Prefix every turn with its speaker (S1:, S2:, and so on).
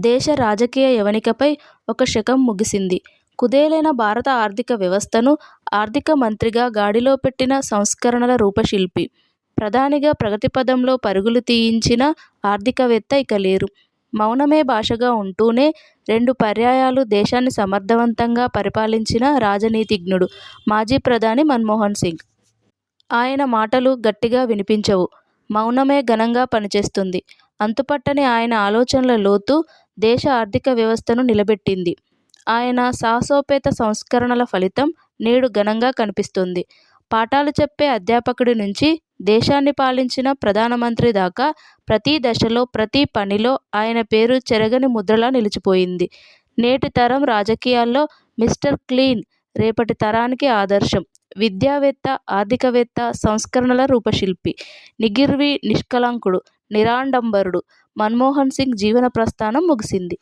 S1: దేశ రాజకీయ యవనికపై ఒక శకం ముగిసింది. కుదేలైన భారత ఆర్థిక వ్యవస్థను ఆర్థిక మంత్రిగా గాడిలో పెట్టిన సంస్కరణల రూపశిల్పి, ప్రధానిగా ప్రగతిపథంలో పరుగులు తీయించిన ఆర్థికవేత్త ఇక లేరు. మౌనమే భాషగా ఉంటూనే రెండు పర్యాయాలు దేశాన్ని సమర్థవంతంగా పరిపాలించిన రాజనీతిజ్ఞుడు మాజీ ప్రధాని మన్మోహన్ సింగ్. ఆయన మాటలు గట్టిగా వినిపించవు. మౌనమే ఘనంగా పనిచేస్తుంది. అంతుపట్టని ఆయన ఆలోచనల లోతు దేశ ఆర్థిక వ్యవస్థను నిలబెట్టింది. ఆయన సాహసోపేత సంస్కరణల ఫలితం నేడు ఘనంగా కనిపిస్తోంది. పాఠాలు చెప్పే అధ్యాపకుడి నుంచి దేశాన్ని పాలించిన ప్రధానమంత్రి దాకా ప్రతి దశలో, ప్రతి పనిలో ఆయన పేరు చెరగని ముద్రలా నిలిచిపోయింది. నేటి తరం రాజకీయాల్లో మిస్టర్ క్లీన్, రేపటి తరానికి ఆదర్శం. విద్యావేత్త, ఆర్థికవేత్త, సంస్కరణల రూపశిల్పి, నిగిర్వి నిష్కళంకుడు, నిరాడంబరుడు మన్మోహన్ సింగ్ జీవన ప్రస్థానం ముగిసింది.